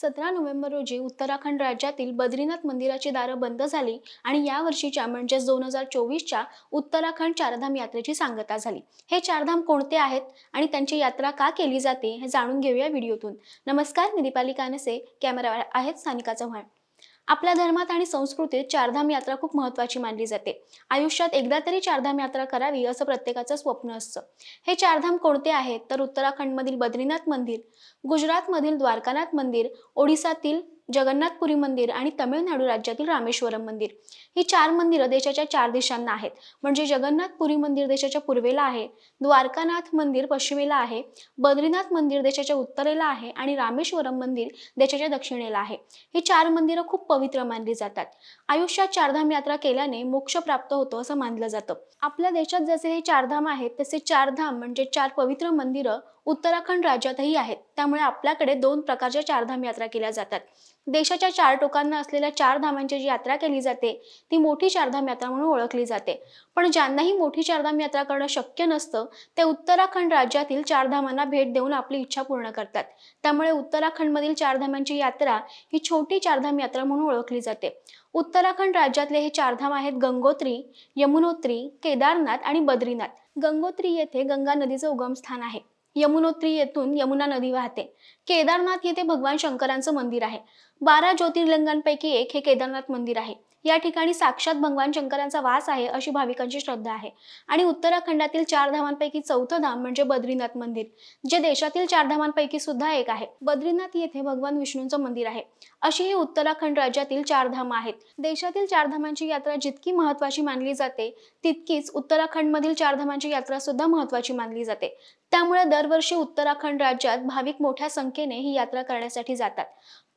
सतरा नोव्हेंबर रोजी उत्तराखंड राज्यातील बद्रीनाथ मंदिराची दारं बंद झाली आणि या वर्षीच्या म्हणजेच दोन हजार चोवीसच्या उत्तराखंड चारधाम यात्रेची सांगता झाली. हे चारधाम कोणते आहेत आणि त्यांची यात्रा का केली जाते हे जाणून घेऊया व्हिडिओतून. नमस्कार मी दीपाली कानसे कॅमेरा आहेत सानिका चव्हाण. आपल्या धर्मात आणि संस्कृतीत चारधाम यात्रा खूप महत्त्वाची मानली जाते. आयुष्यात एकदा तरी चारधाम यात्रा करावी असं प्रत्येकाचं स्वप्न असतं. हे चारधाम कोणते आहेत? तर उत्तराखंडमधील बद्रीनाथ मंदिर गुजरातमधील द्वारकानाथ मंदिर ओडिसातील जगन्नाथपुरी मंदिर आणि तमिळनाडू राज्यातील रामेश्वरम मंदिर. ही चार मंदिरं देशाच्या चार दिशांना आहेत. म्हणजे जगन्नाथपुरी मंदिर देशाच्या पूर्वेला आहे द्वारकानाथ मंदिर पश्चिमेला आहे बद्रीनाथ मंदिर देशाच्या उत्तरेला आहे आणि रामेश्वरम मंदिर देशाच्या दक्षिणेला आहे. ही चार मंदिरं खूप पवित्र मानली जातात. आयुष्यात चारधाम यात्रा केल्याने मोक्ष प्राप्त होतो असं मानलं जातं. आपल्या देशात जसे हे चारधाम आहेत तसे चारधाम म्हणजे चार पवित्र मंदिरं उत्तराखंड राज्यातही आहेत. त्यामुळे आपल्याकडे दोन प्रकारच्या चारधाम यात्रा केल्या जातात. देशाच्या चार टोकांना असलेल्या चार धामांची जी यात्रा केली जाते ती मोठी चारधाम यात्रा म्हणून ओळखली जाते. पण ज्यांनाही मोठी चारधाम यात्रा करणं शक्य नसतं ते उत्तराखंड राज्यातील चारधामांना भेट देऊन आपली इच्छा पूर्ण करतात. त्यामुळे उत्तराखंडमधील चारधामांची यात्रा ही छोटी चारधाम यात्रा म्हणून ओळखली जाते. उत्तराखंड राज्यातले हे चारधाम आहेत गंगोत्री यमुनोत्री केदारनाथ आणि बद्रीनाथ. गंगोत्री येथे गंगा नदीचं उगमस्थान आहे. यमुनोत्री येथून यमुना नदी वाहते. केदारनाथ येथे भगवान शंकरांचं मंदिर आहे. बारा ज्योतिर्लिंगांपैकी एक हे केदारनाथ मंदिर आहे. या ठिकाणी साक्षात भगवान शंकरांचा वास आहे अशी भाविकांची श्रद्धा आहे. आणि उत्तराखंडातील चार धामांपैकी चौथं धाम म्हणजे बद्रीनाथ मंदिर जे देशातील चार धामांपैकी सुद्धा एक आहे. बद्रीनाथ येथे भगवान विष्णूंचं मंदिर आहे. अशी ही उत्तराखंड राज्यातील चार धाम आहेत. देशातील चार धामांची यात्रा जितकी महत्वाची मानली जाते तितकीच उत्तराखंडमधील चार धामांची यात्रा सुद्धा महत्वाची मानली जाते. त्यामुळे दरवर्षी उत्तराखंड राज्यात भाविक मोठ्या संख्येने ही यात्रा करण्यासाठी जातात.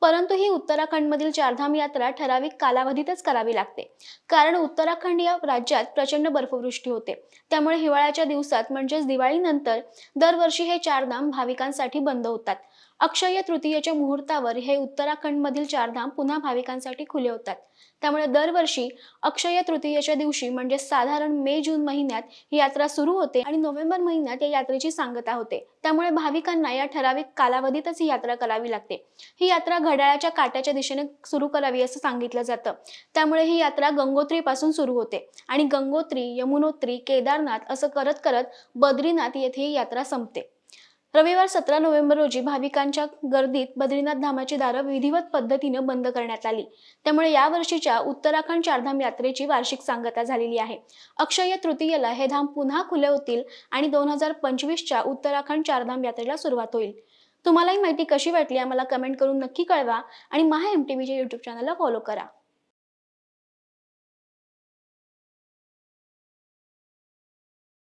परंतु ही उत्तराखंडमधील चारधाम यात्रा ठराविक कालावधीतच करावी लागते. कारण उत्तराखंड या राज्यात प्रचंड बर्फवृष्टी होते. त्यामुळे हिवाळ्याच्या दिवसात म्हणजेच दिवाळीनंतर दरवर्षी हे चारधाम भाविकांसाठी बंद होतात. अक्षय तृतीयेच्या मुहूर्तावर हे उत्तराखंडमधील चारधाम पुन्हा भाविकांसाठी खुले होतात. त्यामुळे दरवर्षी अक्षय तृतीयेच्या दिवशी म्हणजे साधारण मे जून महिन्यात ही यात्रा सुरू होते आणि नोव्हेंबर महिन्यात या यात्रेची सांगता होते. त्यामुळे भाविकांना या ठराविक कालावधीतच ही यात्रा करावी लागते. ही यात्रा घड्याळाच्या काट्याच्या दिशेने सुरू करावी असं सांगितलं जातं. त्यामुळे ही यात्रा गंगोत्री पासून सुरू होते आणि गंगोत्री यमुनोत्री केदारनाथ असं करत करत बद्रीनाथ येथे ही यात्रा संपते. रविवार सतरा नोव्हेंबर रोजी भाविकांच्या गर्दीत बद्रीनाथ धामाची दारं विधिवत पद्धतीनं बंद करण्यात आली. त्यामुळे या वर्षीच्या उत्तराखंड चारधाम यात्रेची वार्षिक सांगता झालेली आहे. अक्षय तृतीयेला हे धाम पुन्हा खुले होतील आणि दोन हजार पंचवीसच्या उत्तराखंड चारधाम यात्रेला सुरुवात होईल. तुम्हाला ही माहिती कशी वाटली आम्हाला कमेंट करून नक्की कळवा आणि महा एम टी व्हीच्या यूट्यूब चॅनलला फॉलो करा.